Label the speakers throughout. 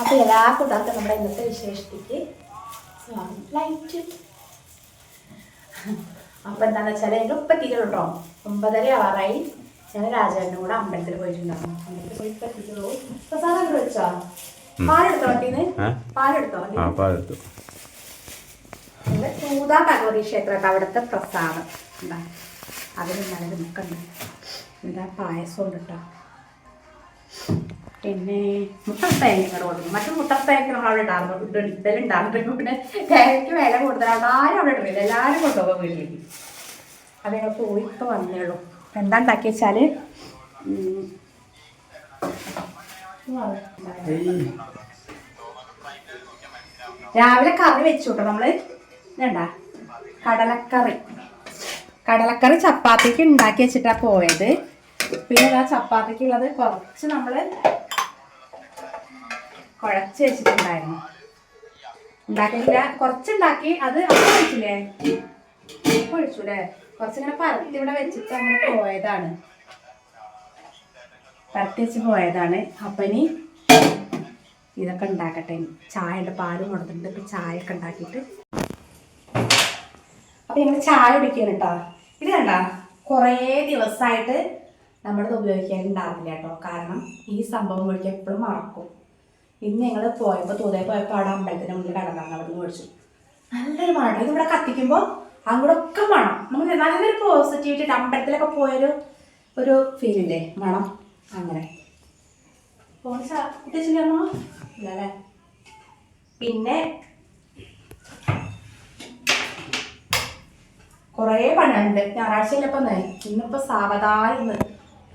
Speaker 1: അപ്പോൾ എല്ലാ കൂട്ടർക്കും നമ്മുടെ ഇന്നത്തെ വിശേഷത്തേക്ക് സ്വാഗതം. ലൈറ്റ് അപ്പോൾ എന്താണെന്ന് വെച്ചാൽ എനിക്ക് എത്തിയിട്ടുള്ളൂ കേട്ടോ ഒമ്പതര ആറായി ഞാൻ രാജാവിന്റെ കൂടെ അമ്പലത്തിൽ പോയിട്ടുണ്ടാവും അമ്പലത്തിൽ പോയി ഇപ്പം പാലെടുത്തോ വട്ടീന്ന്? പാലെടുത്തോ
Speaker 2: പാലെടുത്തു.
Speaker 1: തൂതാ ഭഗവതി ക്ഷേത്രമൊക്കെ അവിടുത്തെ പ്രസാദം. എന്താ അതിന് നല്ല നിൽക്കണ്ട് എന്താ പായസം ഉണ്ട് കേട്ടോ പിന്നെ മുട്ടത്തേങ്ങ കൊടുക്കും മറ്റു മുട്ടത്തേങ്ങ നമ്മൾ അവിടെ ഇടാറുണ്ട്. ഇതെല്ലാം ഇടലുണ്ടാറുണ്ട് പിന്നെ തേങ്ങയ്ക്ക് വില കൂടുതലാണ്. ആരും അവിടെ ഇടില്ല എല്ലാവരും കൊണ്ടുപോകാൻ വീട്ടിലേക്ക്. അത് ഞങ്ങൾ പോയി ഇപ്പോൾ വന്നേ ഉള്ളൂ. എന്താ ഉണ്ടാക്കി വെച്ചാൽ രാവിലെ കറി വെച്ചു കേട്ടോ നമ്മൾ. ഇതണ്ട കടലക്കറി. കടലക്കറി ചപ്പാത്തിക്ക് ഉണ്ടാക്കി വെച്ചിട്ടാ പോയത്. പിന്നെ ആ ചപ്പാത്തിക്കുള്ളത്. കുറച്ച് നമ്മൾ കുഴച്ച് വെച്ചിട്ടുണ്ടായിരുന്നു. ഉണ്ടാക്കിയില്ല കുറച്ചുണ്ടാക്കി. അത് അപ്പം ഒഴിച്ചില്ലേ അപ്പം ഒഴിച്ചൂലേ കുറച്ചിങ്ങനെ പരത്തി ഇവിടെ വെച്ചിട്ട് അങ്ങനെ പോയതാണ്. പരത്തി വെച്ച് പോയതാണ്. അപ്പം ഇനി ഇതൊക്കെ ഉണ്ടാക്കട്ടെ. ചായയുടെ പാലും ഇപ്പം ചായ ഒക്കെ ഉണ്ടാക്കിയിട്ട്. അപ്പം ഞങ്ങൾ ചായ കുടിക്കുകയാണ് കേട്ടോ. ഇത് കണ്ട? കുറേ ദിവസമായിട്ട് നമ്മളിത് ഉപയോഗിക്കാനുണ്ടാവില്ല കേട്ടോ. കാരണം ഈ സംഭവം കുടിക്കാൻ എപ്പോഴും മറക്കും. ഇന്ന് ഞങ്ങൾ പോയപ്പോൾ തൂതേ പോയപ്പോൾ അവിടെ അമ്പലത്തിന്റെ മുന്നിൽ കടന്നാണ് അവിടെ നിന്ന് മേടിച്ചു. നല്ലൊരു മണം. ഇത് ഇവിടെ കത്തിക്കുമ്പോൾ അങ്ങോട്ട് ഒക്കെ മണം. നമുക്ക് നല്ലൊരു പോസിറ്റിവിറ്റി അമ്പലത്തിലൊക്കെ പോയൊരു ഒരു ഫീൽ ഇല്ലേ? മണം. അങ്ങനെ. ഇല്ലല്ലേ പിന്നെ കുറേ പണിയുണ്ട് ഞായറാഴ്ചയിലപ്പം ഇന്നിപ്പോൾ സാവധാനം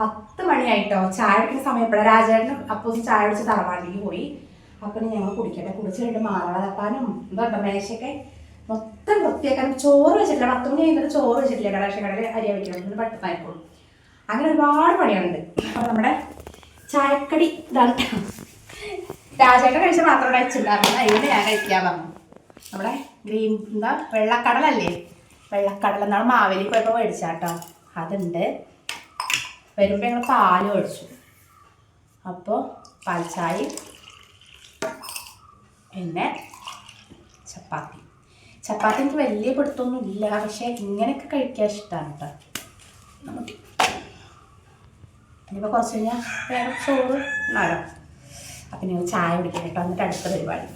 Speaker 1: പത്ത് മണിയായിട്ടോ? ചായ കുടിക്കുന്ന സമയം എപ്പോഴാണ് രാജേട്ടനും അപ്പൂസും ചായ കുടിച്ച് തറവാട്ടിലേക്ക് പോയി. അപ്പം ഞങ്ങൾ കുടിക്കട്ടെ. കുടിച്ച് കഴിഞ്ഞിട്ട് മാറാളപ്പാനും എന്താ മേശയൊക്കെ മൊത്തം വൃത്തിയാക്കാനും ചോറ് വെച്ചിട്ടില്ല. പത്ത് മണി കഴിഞ്ഞിട്ട് ചോറ് വെച്ചിട്ടില്ല റേഷൻ കടയിൽ അരി വയ്ക്കണം പെട്ടെന്നായിപ്പോളും അങ്ങനെ ഒരുപാട് പണിയുണ്ട് അപ്പം നമ്മുടെ ചായക്കടി ഇതാണ്. രാജേട്ടൻ കഴിച്ച മാത്രം കഴിച്ചിട്ടുണ്ടായിരുന്നു അതിന് ഞാൻ കഴിക്കാൻ പറഞ്ഞു. നമ്മുടെ ഗ്രീൻ എന്താ വെള്ളക്കടലല്ലേ? വെള്ളക്കടല. എന്നാണ് മാവേലി പോയപ്പോൾ മേടിച്ചാട്ടോ. അതുണ്ട്. വരുമ്പോൾ ഞങ്ങൾ പാൽ ഒഴിച്ചു. അപ്പോൾ ചായ പിന്നെ ചപ്പാത്തി. ചപ്പാത്തി എനിക്ക് വലിയ പിടുത്തൊന്നും ഇല്ല പക്ഷേ ഇങ്ങനെയൊക്കെ കഴിക്കാൻ ഇഷ്ടമാണ് കേട്ടോ നമുക്ക് ഇനിയിപ്പോൾ കുറച്ച് കഴിഞ്ഞാൽ വേറെ ചോറ് നടക്കും അപ്പം നിങ്ങൾ ചായ കുടിക്കാൻ കേട്ടോ എന്നിട്ട് അടുത്ത പരിപാടി.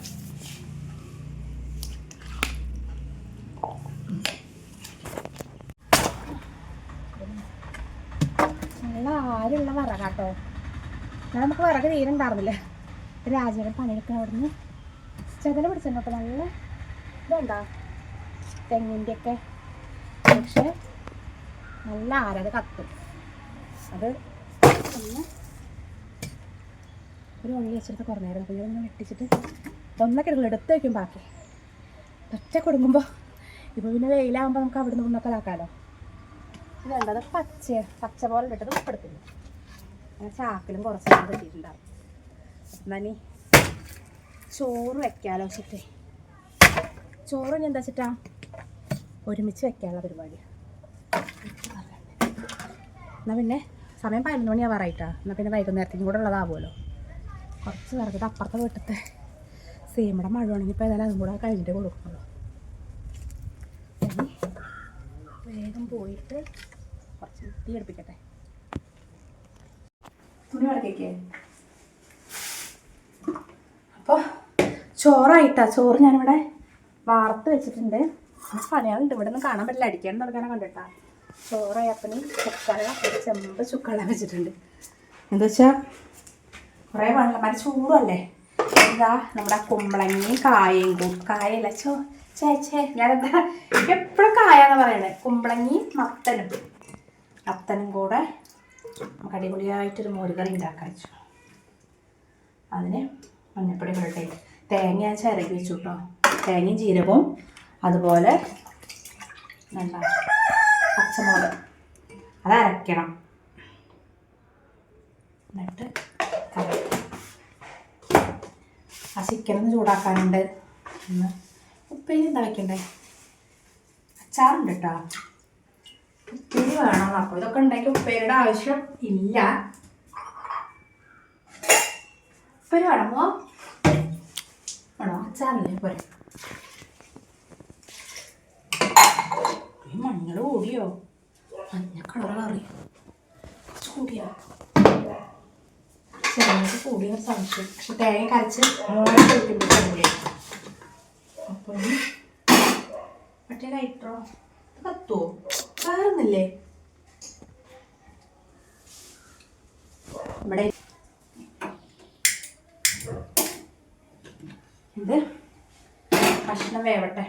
Speaker 1: നല്ല വിറക കേട്ടോ നമുക്ക് വിറക് തീരെ ഉണ്ടായിരുന്നില്ല രാജയുടെ പണിയെടുക്കാൻ അവിടുന്ന് ചെതല പിടിച്ചിട്ടുണ്ട് നല്ല ഇതുണ്ടോ? തെങ്ങിന്റെ ഒക്കെ പക്ഷെ നല്ല ആരത് കത്തും. അത് ഒന്ന് ഒരു ഉള്ളി വെച്ചിട്ട് കുറേ നേരം അപ്പോൾ ഇതൊന്ന് വെട്ടിച്ചിട്ട് ഒന്നൊക്കെ എടുക്കും എടുത്ത് വയ്ക്കും ബാക്കി. പറ്റ കൊടുങ്ങുമ്പോൾ ഇപ്പോൾ പിന്നെ വെയിലാകുമ്പോൾ നമുക്ക് അവിടെ ഒന്നൊക്കെ ഇതാക്കാമല്ലോ ഇതുണ്ട് അത് പച്ച പച്ച പോലെ ഇട്ടിട്ട് ഉപ്പെടുത്തില്ല അങ്ങനെ ചാക്കിലും കുറച്ച് കിട്ടിയിട്ടുണ്ടാവും. എന്നാനി ചോറ് വെക്കാലോ വെച്ചിട്ട് ചോറ് ഞാൻ എന്താ വെച്ചിട്ടാ ഒരുമിച്ച് വെക്കാനുള്ള പരിപാടി എന്നാൽ പിന്നെ സമയം പതിനൊന്ന് മണിയാവാറായിട്ടാ. എന്നാൽ പിന്നെ വൈകുന്നേരത്തേക്കും കൂടെ ഉള്ളതാവുമല്ലോ. കുറച്ച് നേരത്തെ അപ്പുറത്തെ വീട്ടിലത്തെ സീമയുടെ മഴ ആണെങ്കിൽ ഇപ്പോൾ ഏതായാലും അതും കൂടെ കഴിഞ്ഞിട്ട് കൊടുക്കുന്നുള്ളൂ വേഗം പോയിട്ട് തീ എടുപ്പിക്കട്ടെ. തുണി വിളക്കേക്ക് അപ്പോൾ ചോറായിട്ടാ. ചോറ് ഞാനിവിടെ വാർത്ത് വെച്ചിട്ടുണ്ട്. പണിയാളുണ്ട് ഇവിടെ നിന്ന് കാണാൻ പറ്റില്ല. അടിക്കാൻ തുടങ്ങാൻ കണ്ടിട്ടാ ചോറായപ്പന് ചുക്കള ഒരു ചെമ്പ് ചുക്കള വെച്ചിട്ടുണ്ട്. എന്താ വെച്ചാ കുറേ വെള്ളമാര് ചൂടല്ലേ? ഇതാ നമ്മുടെ കുമ്പളങ്ങി കായയും കായല്ലോ കായല്ല ചോ ചേ ചേ ഞാനെന്താ എപ്പോഴും കായാന്ന് പറയണേ? കുമ്പളങ്ങി മത്തനും. മത്തനും കൂടെ നമുക്ക് അടിപൊളിയായിട്ടൊരു മോരുകറി ഉണ്ടാക്കാൻ വെച്ചു. അതിന് മഞ്ഞപ്പൊടി ഇടട്ടെ. തേങ്ങ ഞാൻ ചിരകി വെച്ചു കേട്ടോ. തേങ്ങയും ജീരകവും അതുപോലെ എന്താ പച്ചമുളക്. അത് അരയ്ക്കണം എന്നിട്ട് ആ ചിക്കൻ ഒന്ന് ചൂടാക്കാനുണ്ട്. ഒന്ന് ഉപ്പേരി എന്താ വയ്ക്കണ്ടേ അച്ചാറുണ്ട് കേട്ടോ. വേണം. അപ്പോൾ ഇതൊക്കെ ഉണ്ടാക്കി ഉപ്പേരിയുടെ ആവശ്യം ഇല്ല. ഉപ്പേരി വേണമോ വേണോ? അച്ചാറില്ലേ പോരെ. മഞ്ഞൾ കൂടിയോ? മഞ്ഞ കളർ അറിയോ കുറച്ച് കൂടിയോ? ചെറുതായിട്ട് കൂടിയ സംശയം. പക്ഷെ തേങ്ങ കരച്ച് മോളെ കൂട്ടിപ്പിടിച്ചില്ലേ അപ്പം മറ്റേ ലൈറ്ററോ കത്തുവോ? വേറൊന്നില്ലേ ഇവിടെ ഇത് കഷ്ണം വേവട്ടെ.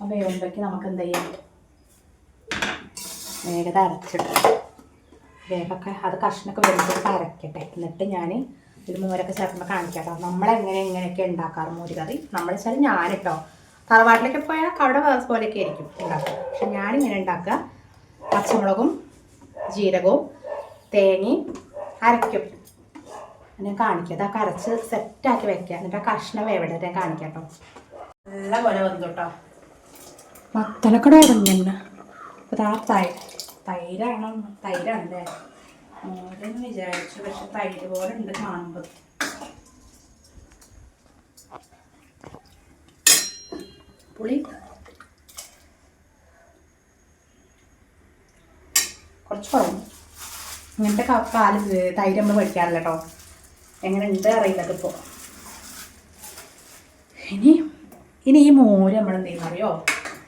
Speaker 1: ആ വേവുമ്പോഴേക്ക് നമുക്ക് എന്ത് ചെയ്യാം? വേഗത അരച്ചിട്ട് വേഗമൊക്കെ അത് കഷ്ണമൊക്കെ വരുമ്പോൾ അരക്കട്ടെ. എന്നിട്ട് ഞാൻ ഒരു മോരൊക്കെ ചേർക്കുമ്പോൾ കാണിക്കാം നമ്മളെങ്ങനെ എങ്ങനെയൊക്കെ ഉണ്ടാക്കാറ് മോര് കറി? നമ്മൾ വെച്ചാൽ ഞാനിട്ടോ തറവാട്ടിലൊക്കെ പോയാൽ അവിടെ വേറെ പോലെയൊക്കെ ആയിരിക്കും ഉണ്ടാക്കുക. പക്ഷെ ഞാനിങ്ങനെ ഉണ്ടാക്കുക പച്ചമുളകും ജീരകവും തേങ്ങയും അരയ്ക്കും. ഞാൻ കാണിക്കാം ഇതൊക്കെ അരച്ച് സെറ്റാക്കി വെക്കുക. എന്നിട്ട് ആ കഷ്ണം എവിടെ ഞാൻ കാണിക്കാം കേട്ടോ. നല്ല പോലെ വന്നു കേട്ടോ. മത്തലക്കട ഇറങ്ങിയെന്ന് അപ്പോൾ ആ തൈ തൈരാണോ തൈരാണല്ലേ? മോരെന്ന് വിചാരിച്ചു. പക്ഷെ തൈര് പോലെ ഉണ്ട് കാണുമ്പോൾ പുളി. കുറച്ച് കുറവ്. ഇങ്ങനത്തെ പാൽ തൈര് നമ്മൾ പഠിക്കാറില്ല കേട്ടോ എങ്ങനെ ഉണ്ട് അറിയില്ല ഇതിപ്പോൾ ഇനി ഇനി ഈ മോര് നമ്മൾ എന്ത് ചെയ്യും അറിയോ?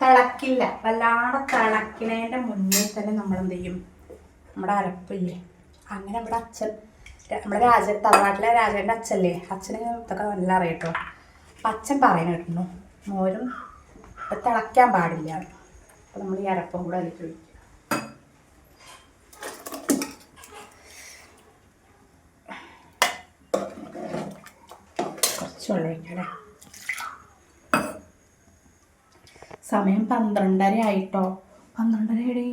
Speaker 1: തിളക്കില്ല. വല്ലാതെ തിളക്കണേന്റെ മുന്നേ തന്നെ നമ്മൾ എന്ത് ചെയ്യും? നമ്മുടെ അരപ്പില്ലേ? അങ്ങനെ നമ്മുടെ അച്ഛൻ നമ്മുടെ രാജ തറവാട്ടിലെ രാജേന്റെ അച്ഛല്ലേ? അച്ഛന് ഇതൊക്കെ നല്ല അറിയട്ടോ. അപ്പം അച്ഛൻ പറയുന്ന കേട്ടിരുന്നു മോരും തിളയ്ക്കാൻ പാടില്ല. അപ്പം നമ്മൾ ഈ അരപ്പം കൂടെ അതിലേക്ക് ഒഴിക്കും. വെള്ളം ഒഴിക്കണേ സമയം പന്ത്രണ്ടര ആയിട്ടോ പന്ത്രണ്ടര ആയി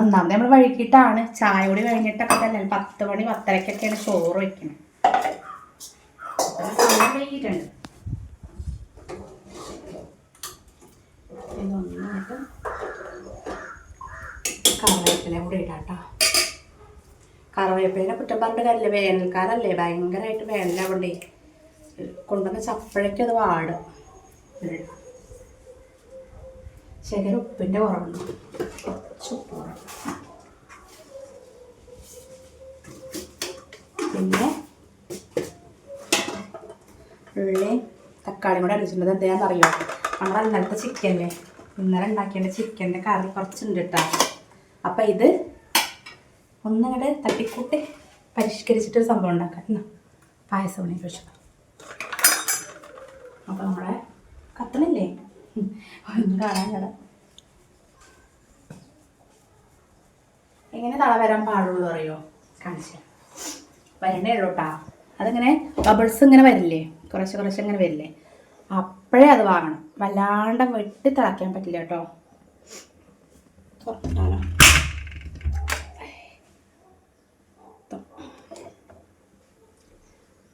Speaker 1: ഒന്നാമത് നമ്മൾ വഴുക്കിയിട്ടാണ് ചായ കൂടി കഴിഞ്ഞിട്ടൊക്കെ തന്നെ പത്ത് മണി പത്തരക്കൊക്കെയാണ് ചോറ് വയ്ക്കുന്നത് വൈകിട്ടുണ്ട്. കറിവേപ്പില കൂടി ഇടാട്ടോ കറിവേപ്പിലിനെ കുറ്റം പറഞ്ഞിട്ട് കാര്യമില്ല. വേനൽക്കാലല്ലേ. ഭയങ്കരമായിട്ട് വേനലാവണ്ടേ. കൊണ്ടുവന്ന് ചപ്പഴയ്ക്ക് അത് വാടുക. ശകല ഉപ്പിന്റെ കുറവുണ്ട് കുറച്ച് പിന്നെ ഉള്ളി തക്കാളിയും കൂടെ അടിച്ചിട്ടുണ്ട്. എന്താണെന്നറിയോ നമ്മുടെ ഇന്നലത്തെ ചിക്കനല്ലേ ഇന്നലെ ഉണ്ടാക്കിയ ചിക്കന്റെ കറി കുറച്ചുണ്ട് കേട്ടോ അപ്പം ഇത് ഒന്നുകൂടെ തട്ടിക്കൂട്ടി പരിഷ്കരിച്ചിട്ടൊരു സംഭവം ഉണ്ടാക്കാം. പായസം ഉണി വെച്ചത് അപ്പം നമ്മളെ കത്തണില്ലേ. ഒന്ന് കാണാൻ കട. എങ്ങനെ തള വരാൻ പാടുള്ളൂ അറിയോ? കാണിച്ചു വരണേ ഉള്ളൂട്ടാ അതിങ്ങനെ ബബിൾസ് ഇങ്ങനെ വരില്ലേ? കുറച്ച് കുറച്ച് ഇങ്ങനെ വരില്ലേ? അപ്പോഴേ അത് വാങ്ങണം. വല്ലാണ്ട് വെട്ടി തിളയ്ക്കാൻ പറ്റില്ല കേട്ടോ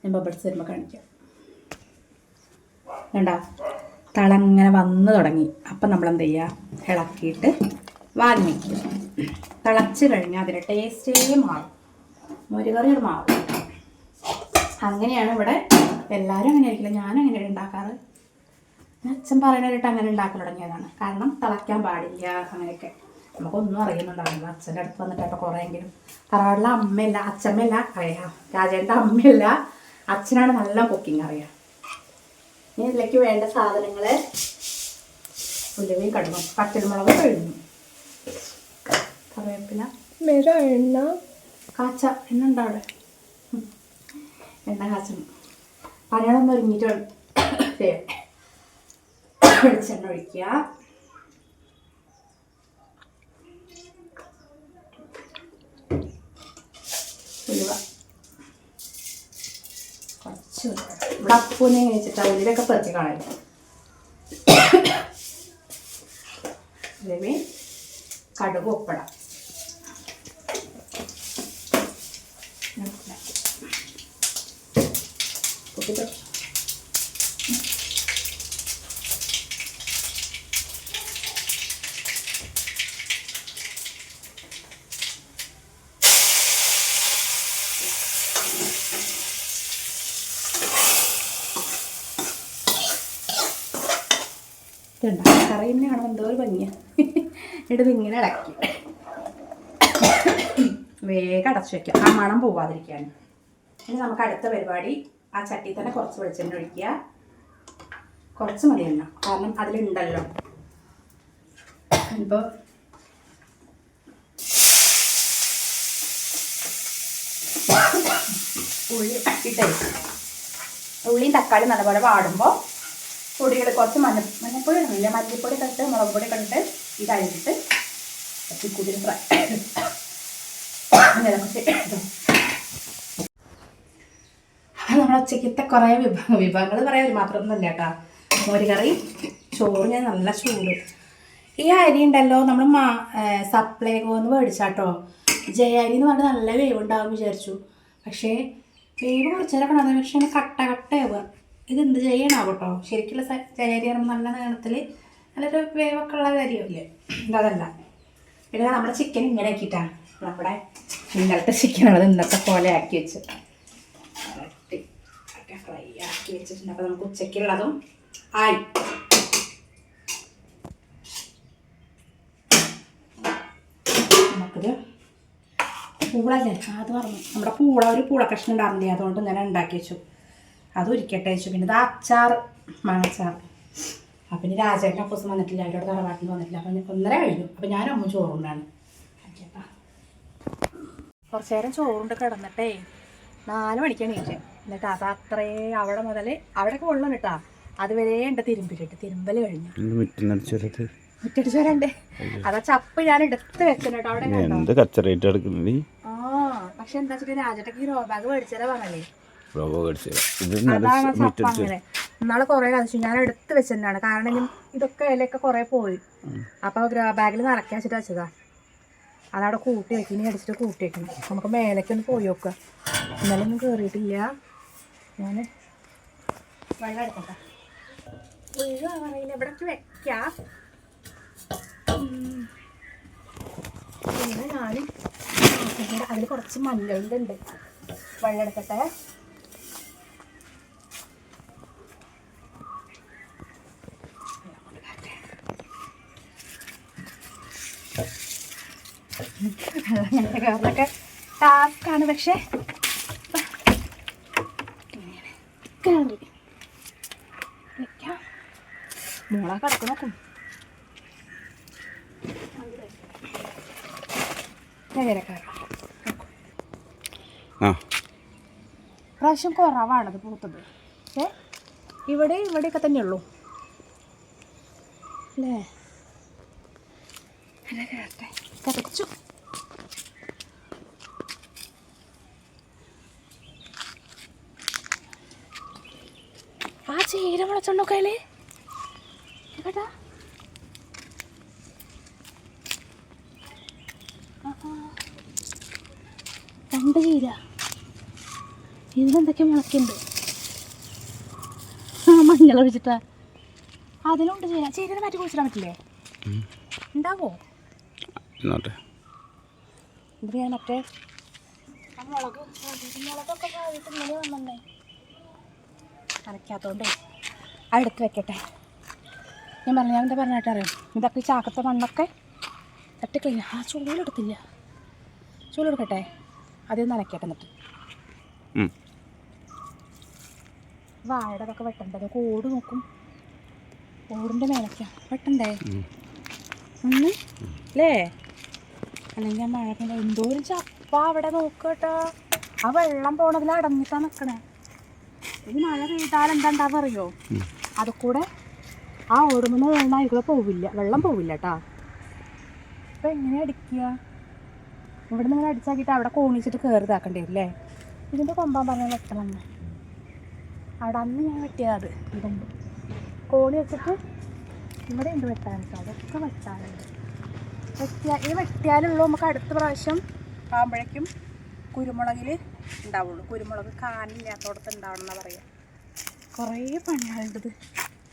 Speaker 1: ഞാൻ ബബിൾസ് വരുമ്പോൾ കാണിക്കാം. വേണ്ട തളങ്ങനെ വന്ന് തുടങ്ങി. അപ്പം നമ്മൾ എന്ത് ചെയ്യുക ഇളക്കിയിട്ട് വാങ്ങി വയ്ക്കും തിളച്ച് കഴിഞ്ഞാൽ അതിന്റെ ടേസ്റ്റേ മാറും. മുരുകറി മാറും. അങ്ങനെയാണ് ഇവിടെ എല്ലാവരും അങ്ങനെ ആയിരിക്കില്ല. ഞാൻ അങ്ങനെ ഉണ്ടാക്കാറ്. അച്ഛൻ പറയുന്നതായിട്ട് അങ്ങനെ ഉണ്ടാക്കി തുടങ്ങിയതാണ്. കാരണം തിളയ്ക്കാൻ പാടില്ല അങ്ങനെയൊക്കെ. നമുക്കൊന്നും അറിയുന്നുണ്ടാവില്ല. അച്ഛന്റെ അടുത്ത് വന്നിട്ടൊക്കെ കുറേയെങ്കിലും. തറവാടിലെ അമ്മയല്ല അച്ഛമ്മയല്ല അറിയാം രാജേന്റെ അമ്മയല്ല. അച്ഛനാണ് നല്ല കുക്കിംഗ് അറിയാം. ഇനി ഇതിലേക്ക് വേണ്ട സാധനങ്ങൾ ഉലുവയും കടുകും പച്ചമുളക് കഴിഞ്ഞു കറിവേപ്പില.
Speaker 2: മെര എണ്ണ.
Speaker 1: കാച്ച എണ്ണ ഉണ്ടോ അവിടെ? എണ്ണ കാച്ചണം. പനയോളം ഒരുങ്ങിയിട്ട് വെളിച്ചെണ്ണ ഒഴിക്കുക. ഉലുവ. കുറച്ച് ഉലുവ. ഇവിടെ അപ്പൂനെ എങ്ങനെ അതിലൊക്കെ പെറുക്കി കളയും കടുക് ഉപ്പിടാം പൊട്ടിച്ചോ. ഇതുണ്ട കറി തന്നെ കാണുമ്പോൾ എന്തോ ഇടത് ഇങ്ങനെ ഇളക്കി. വേഗം അടച്ചു വയ്ക്കുക ആ മണം പോവാതിരിക്കാൻ ഇനി നമുക്ക് അടുത്ത പരിപാടി. ആ ചട്ടി തന്നെ കുറച്ച് വെളിച്ചെണ്ണ ഒഴിക്കുക. കുറച്ച് മതി എണ്ണ കാരണം അതിലുണ്ടല്ലോ. ഇപ്പോൾ ഉള്ളി ഇട്ടേ ഉള്ളിയും തക്കാളിയും നല്ലപോലെ വാടുമ്പോൾ പൊടികൾ കുറച്ച് മഞ്ഞ മഞ്ഞപ്പൊടി ഇടണില്ല മല്ലിപ്പൊടി കണ്ടിട്ട് മുളക് പൊടി കണ്ടിട്ട് ഇത് അഴിച്ചിട്ട് കുതിരി ഫ്രൈ. നമ്മുടെ ഉച്ചക്കത്തെ കുറേ വിഭവ വിഭവങ്ങൾ പറയാൻ ഒരു മാത്രമൊന്നുമില്ല കേട്ടോ. മോരുകറി ചോറ് ഞാൻ നല്ല ചൂട്. ഈ അരി ഉണ്ടല്ലോ നമ്മൾ മാ സപ്ലൈകോന്ന് മേടിച്ചാട്ടോ ജയ അരി എന്ന് പറഞ്ഞാൽ നല്ല വേവുണ്ടാവും വിചാരിച്ചു. പക്ഷേ വേവ് കുറച്ചേരൊക്കെ ഉണ്ടാകും പക്ഷേ കട്ട കട്ടയാവുക. ഇത് എന്ത് ചെയ്യണാവും കേട്ടോ ശരിക്കുള്ള പറയുമ്പോൾ നല്ല നീളത്തിൽ നല്ലൊരു വേവൊക്കെ ഉള്ള കാര്യമില്ലേ ഇതല്ല പിന്നെ നമ്മുടെ ചിക്കൻ ഇങ്ങനെ ആക്കിയിട്ടാണ്. നമ്മുടെ ഇന്നലത്തെ ചിക്കനാണ് ഇന്നത്തെ പോലെ ആക്കി വെച്ച് ഫ്രൈ ആക്കി വെച്ചിട്ടുണ്ട്. അപ്പോൾ നമുക്ക് ഉച്ചയ്ക്കുള്ളതും ആയി. നമുക്കിത് പൂളല്ലേ? അത് പറഞ്ഞു നമ്മുടെ പൂള ഒരു പൂള കഷ്ണം ഉണ്ടായിരുന്നില്ലേ? അതുകൊണ്ട് ഇങ്ങനെ ഉണ്ടാക്കി വെച്ചു. അത് ഒരിക്കട്ടെ വെച്ചു പിന്നെ ഇത് അച്ചാർ മാങ്ങച്ചാർ. അപ്പം പിന്നെ രാജേട്ടൻ അപ്പൂസം വന്നിട്ടില്ല അവരോട് തറവാട്ടിൽ വന്നിട്ടില്ല. അപ്പം ഒന്നര കഴിഞ്ഞു. അപ്പം ഞാൻ അമ്മ ചോറുണ്ടാണ് കുറച്ച് നേരം ചോറുണ്ട് കിടന്നിട്ടേ നാല് മണിക്കാണ് ഇരിക്കുക എന്നിട്ട് അത് അത്രേ അവിടെ മുതൽ അവിടെയൊക്കെ വെള്ളം കിട്ടാ. അതുവരെ ഉണ്ട് തിരുമ്പിലിട്ട് തിരുമ്പൽ കഴിഞ്ഞു. മുറ്റടിച്ച് വരണ്ടേ? അതാ ചപ്പ് ഞാൻ എടുത്ത് വെച്ചിട്ട് അവിടെ കണ്ടോ?
Speaker 2: എന്ത് കച്ചറയിട്ട് എടുക്കുന്നത്
Speaker 1: ആ പക്ഷെ എന്താ വെച്ചിട്ട് രാജട്ടക്ക് ഈ റോബാഗ് മേടിച്ചാലേ പറഞ്ഞല്ലേ?
Speaker 2: റോബോ കടിച്ചത് ഇത്
Speaker 1: അങ്ങനെ. ഇന്നാൾ കുറെ കഴിച്ചു ഞാൻ എടുത്ത് വെച്ചിട്ടുണ്ടാണ് കാരണം ഇതൊക്കെ ഇലയൊക്കെ കുറെ പോയി. അപ്പൊ ഗ്രോ ബാഗിൽ നിറക്കി വെച്ചിട്ട് വെച്ചതാ. അതവിടെ കൂട്ടി വെക്കും. ഇനി അടിച്ചിട്ട് കൂട്ടി വെക്കണം. നമുക്ക് മേലേക്ക് ഒന്ന് പോയി നോക്കുക ഇന്നലെ ഒന്നും കയറിയിട്ടില്ല ഞാൻ വെള്ളം എടുക്കട്ടെ. പറയില്ല ഇവിടേക്ക് വെക്കാം. പിന്നെ ഞാനും അതിൽ കുറച്ച് മല്ലുണ്ട് വെള്ളം എടുക്കട്ടെ. അങ്ങനത്തെ കയറിലൊക്കെ ടാസ്ക്കാണ് പക്ഷേ കയറി മോളെ കിടക്ക് നോക്കും. പ്രാവശ്യം കുറവാണത് പൂത്തത്. ഏ? ഇവിടെ ഇവിടെയൊക്കെ തന്നെ ഉള്ളൂ. അല്ലേ? അല്ല കേട്ടെ കരച്ചു ആ ചീര മുളച്ചുണ്ടൊക്കെ കേട്ടാ. രണ്ട് ചീര ഇതിലെന്തൊക്കെ മുളക്കുണ്ട് ആ മഞ്ഞൾ ഒഴിച്ചിട്ടാ. അതിലുണ്ട് ചീര. ചീരനെ മാറ്റി കുഴിച്ചിടാൻ പറ്റില്ലേ? ഉണ്ടാവോ?
Speaker 2: എന്നോട്ടെ
Speaker 1: ഇത് ഞാൻ മറ്റേ മുളക്. മുളകൊക്കെ ഇന്നലെ വന്നേ അരയ്ക്കാത്തോണ്ടേ അടുത്ത് വെക്കട്ടെ. ഞാൻ പറഞ്ഞു ഞാൻ എന്താ പറഞ്ഞിട്ട് അറിയാം? ഇതൊക്കെ ഈ ചാക്കത്തെ മണ്ണൊക്കെ തട്ടിക്കളഞ്ഞ ആ ചൂലെടുത്തില്ല ചൂലെടുക്കട്ടെ ആദ്യം നനയ്ക്കട്ടെ എന്നിട്ട്. വാഴയുടെ അതൊക്കെ വെട്ടണ്ടത് കോട് നോക്കും. കോടിന്റെ മേലക്ക വെട്ടണ്ടേ? ഒന്ന്? അല്ലേ അല്ലെങ്കിൽ ഞാൻ മഴ എന്തോരം ചപ്പ അവിടെ നോക്കട്ടോ ആ വെള്ളം പോണതിൽ അടങ്ങിട്ടാ നിക്കണേ. ഈ മഴ പെയ്താൽ എന്താ ഉണ്ടാവുക അറിയോ?
Speaker 2: ഉം.
Speaker 1: ആ ഓടുമ്പോൾ വെള്ളം അതിൽ പോവില്ല. വെള്ളം പോവില്ല കേട്ടാ അപ്പൊ എങ്ങനെ അടിക്കുക? ഇവിടെ നിന്ന് അടിച്ചാക്കിയിട്ട് അവിടെ കോണിച്ചിട്ട് കയറി ഇതാക്കേണ്ടി വരും അല്ലേ ഇതിന്റെ കൊമ്പാൻ പറഞ്ഞാൽ വെട്ടണം അവിടെ അന്ന് ഞാൻ വെട്ടിയത് അത് ഈ കോണി വെച്ചിട്ട് ഇവിടെ ഉണ്ട് വെട്ടാൻ അതൊക്കെ വെട്ടാനുണ്ട്. വെട്ടിയാൽ ഈ വെട്ടിയാലുള്ളൂ നമുക്ക് അടുത്ത പ്രാവശ്യം ആകുമ്പോഴേക്കും കുരുമുളകിൽ ഉണ്ടാവുള്ളൂ. കുരുമുളക് കാനില്ലാത്തോടത്ത് ഉണ്ടാവണം എന്നാ പറയുക കുറേ പണിയാളുണ്ടത്.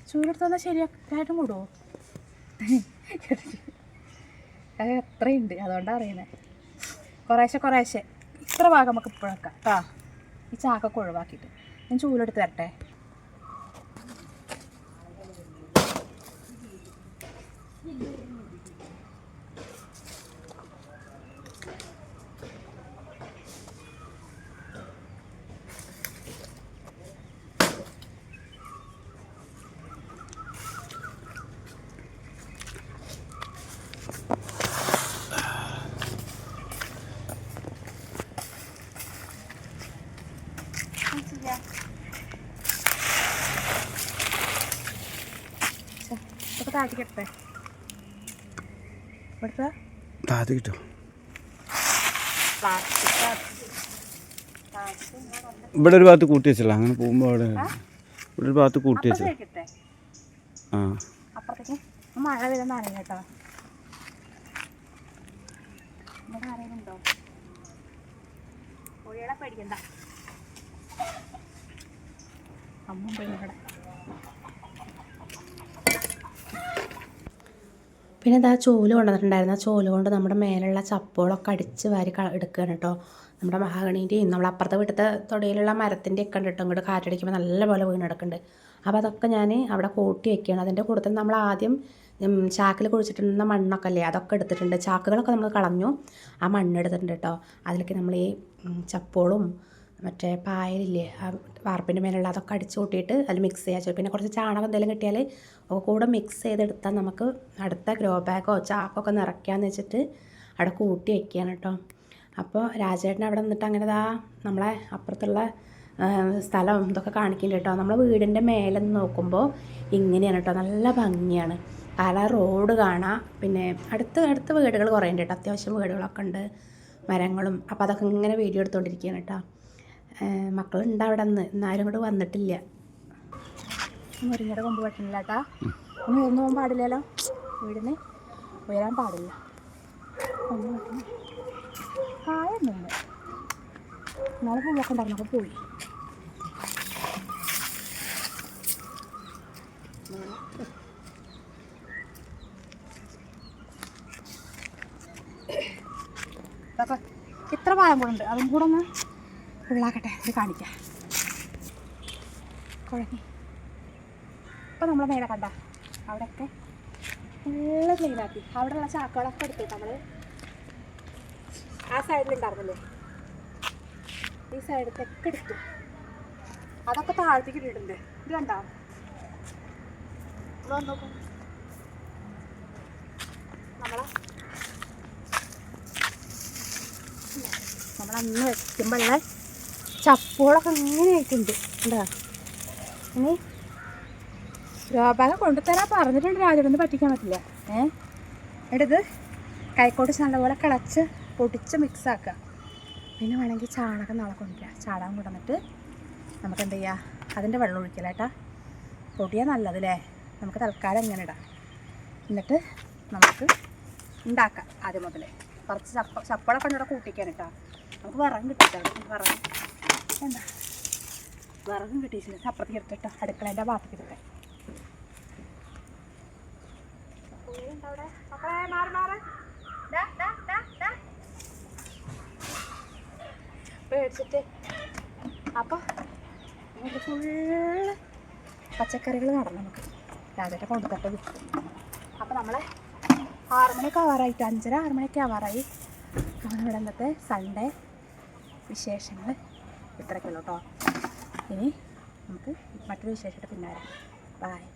Speaker 1: ചൂടെടുത്ത് ശരിയാക്കായിട്ടും കൂടുമോ അത് എത്രയുണ്ട് അതുകൊണ്ടാണ് അറിയണേ കുറേശ്ശെ കുറേശ്ശെ. ഇത്ര ഭാഗം നമുക്ക് ഇപ്പോഴൊക്കെ കേട്ടോ ഈ ചാക്കൊക്കെ ഒഴിവാക്കിയിട്ട്. ഞാൻ ചൂലെടുത്ത് തരട്ടെ ഇതൊക്കെ കെട്ടേ ഇവിടുത്തെ
Speaker 2: ഇവിടെ ഒരു ഭാഗത്ത് കൂട്ടി വെച്ചല്ലോ. അങ്ങനെ പോകുമ്പോൾ അവിടെ ഇവിടെ ഒരു ഭാഗത്ത് കൂട്ടി
Speaker 1: വെച്ചു
Speaker 2: ആ.
Speaker 1: മഴ വരുന്ന അറിയാം കേട്ടോ. ഇവിടെ ആരെങ്കിലും കോഴികളെ പേടിക്കണ്ട. പിന്നെ ഇതാ ചോൽ കൊണ്ടുവന്നിട്ടുണ്ടായിരുന്നു. ആ ചോൽ കൊണ്ട് നമ്മുടെ മേലുള്ള ചപ്പുകളൊക്കെ അടിച്ച് വാരി എടുക്കുകയാണ് കേട്ടോ നമ്മുടെ മഹാഗണീന്റെയും നമ്മൾ അപ്പുറത്തെ വീട്ടിലത്തെ തൊടിയിലുള്ള മരത്തിന്റെ ഒക്കെ കേട്ടോ ഇങ്ങോട്ട് കാറ്റടിക്കുമ്പോൾ നല്ലപോലെ വീണെടുക്കുന്നുണ്ട്. അപ്പോൾ അതൊക്കെ ഞാൻ അവിടെ കൂട്ടി വെക്കുകയാണ്. അതിന്റെ കൂട്ടത്തിൽ നമ്മൾ ആദ്യം ചാക്കിൽ കുഴിച്ചിട്ടുണ്ടെന്ന മണ്ണൊക്കെ അല്ലേ അതൊക്കെ എടുത്തിട്ടുണ്ട്. ചാക്കുകളൊക്കെ നമ്മൾ കളഞ്ഞു. ആ മണ്ണെടുത്തിട്ടുണ്ട് കേട്ടോ അതിലേക്ക് നമ്മൾ ഈ ചപ്പോളും മറ്റേ പായലില്ലേ ആ വാർപ്പിന്റെ മേലുള്ള അതൊക്കെ അടിച്ചു കൂട്ടിയിട്ട് അതിൽ മിക്സ് ചെയ്യാൻ പിന്നെ കുറച്ച് ചാണകം എന്തെങ്കിലും കിട്ടിയാൽ ഒക്കെ കൂടെ മിക്സ് ചെയ്തെടുത്താൽ നമുക്ക് അടുത്ത ഗ്രോ ബാഗോ ചാക്കൊക്കെ നിറയ്ക്കാമെന്ന് വെച്ചിട്ട് അവിടെ കൂട്ടി വയ്ക്കുകയാണ് കേട്ടോ അപ്പോൾ രാജേട്ടൻ അവിടെ നിന്നിട്ട് അങ്ങനെ ദാ നമ്മളെ അപ്പുറത്തുള്ള സ്ഥലം ഇതൊക്കെ കാണിക്കുന്നുണ്ട് കേട്ടോ നമ്മളെ വീടിന്റെ മേലെ നിന്ന് നോക്കുമ്പോൾ ഇങ്ങനെയാണ് കേട്ടോ നല്ല ഭംഗിയാണ്. പല റോഡ് കാണാം. പിന്നെ അടുത്ത് അടുത്ത് വീടുകൾ കുറേ ഉണ്ട് കേട്ടോ അത്യാവശ്യം വീടുകളൊക്കെ ഉണ്ട്. മരങ്ങളും. അപ്പോൾ അതൊക്കെ ഇങ്ങനെ വീഡിയോ എടുത്തുകൊണ്ടിരിക്കുകയാണ് കേട്ടോ മക്കളുണ്ട് അവിടെ നിന്ന് എന്നാലും കൂടെ വന്നിട്ടില്ല. മുരിങ്ങയുടെ കൊമ്പ് വെട്ടണില്ല കേട്ടാ ഒന്ന് ഉയർന്നു പോകാൻ പാടില്ലല്ലോ? വീടിന് ഉയരാൻ പാടില്ല. കായൊന്നുമില്ല. നാളെ പൂവൊക്കെ ഉണ്ടായിരുന്നു അപ്പോൾ പോയി. ഇത്ര പായം കൂടെ ഉണ്ട് അതും കൂടെ ഒന്ന് ഫുള്ളാക്കട്ടെ ഇത് കാണിക്കാം. കുഴങ്ങി ഇപ്പം നമ്മൾ മേലെ കണ്ട അവിടെയൊക്കെ ഫുള്ള് ക്ലീനാക്കി ഉള്ള ചാക്കുകളൊക്കെ എടുത്തു നമ്മൾ ആ സൈഡിലുണ്ടായിരുന്നല്ലേ ഈ സൈഡത്തൊക്കെ എടുത്തു. അതൊക്കെ താഴത്തേക്ക് ഇട്ടിട്ടുണ്ട്. ഇത് കണ്ടോ? നമ്മളെ നമ്മളന്ന് വെക്കുമ്പോഴുള്ള ചപ്പുകളൊക്കെ ഇങ്ങനെ ആയിട്ടുണ്ട് എന്താ ഇനി രോപാകം കൊണ്ടുതരാൻ പറഞ്ഞിട്ടുണ്ട് രാജനൊന്നും പറ്റിക്കാൻ പറ്റില്ല. ഏ? എടുത്ത് കൈക്കോട്ട് നല്ലപോലെ കിളച്ച് പൊടിച്ച് മിക്സ് ആക്കുക. പിന്നെ വേണമെങ്കിൽ ചാണകം നാളെ കൊണ്ടുവരിക ചാണകം കൊണ്ടുവന്നിട്ട് നമുക്ക് എന്ത് ചെയ്യുക അതിന്റെ വെള്ളം ഒഴിക്കലേട്ടാ പൊടിയാ നല്ലതല്ലേ നമുക്ക് തൽക്കാലം എങ്ങനെ ഇടാം. എന്നിട്ട് നമുക്ക് ഉണ്ടാക്കാം ആദ്യം മുതലേ. കുറച്ച് ചപ്പ ചപ്പളൊക്കെ ഇവിടെ നമുക്ക് വിറകും കിട്ടിട്ടോ വിറകും. വിറകും കിട്ടിയിട്ടില്ല അപ്പുറത്തേക്ക് എടുത്തിട്ട് അടുക്കളേന്റെ ഭാഗത്തേക്ക് എടുക്കാൻ പേടിച്ചിട്ട്. അപ്പോൾ ഫുള്ള് പച്ചക്കറികൾ നടന്നു നമുക്ക്. രാജേട്ട കൊണ്ടുതട്ടത് അപ്പോൾ നമ്മളെ ആറുമണിയൊക്കെ ആവാറായിട്ട് അഞ്ചര ആറുമണിയൊക്കെ ആവാറായി. നമ്മളിവിടെ ഇന്നത്തെ സൺഡേ വിശേഷങ്ങൾ ഇത്രയ്ക്കുള്ളൂ കേട്ടോ ഇനി നമുക്ക് മറ്റൊരു വിശേഷമായിട്ട് പിന്നെ വരാം. ബായ്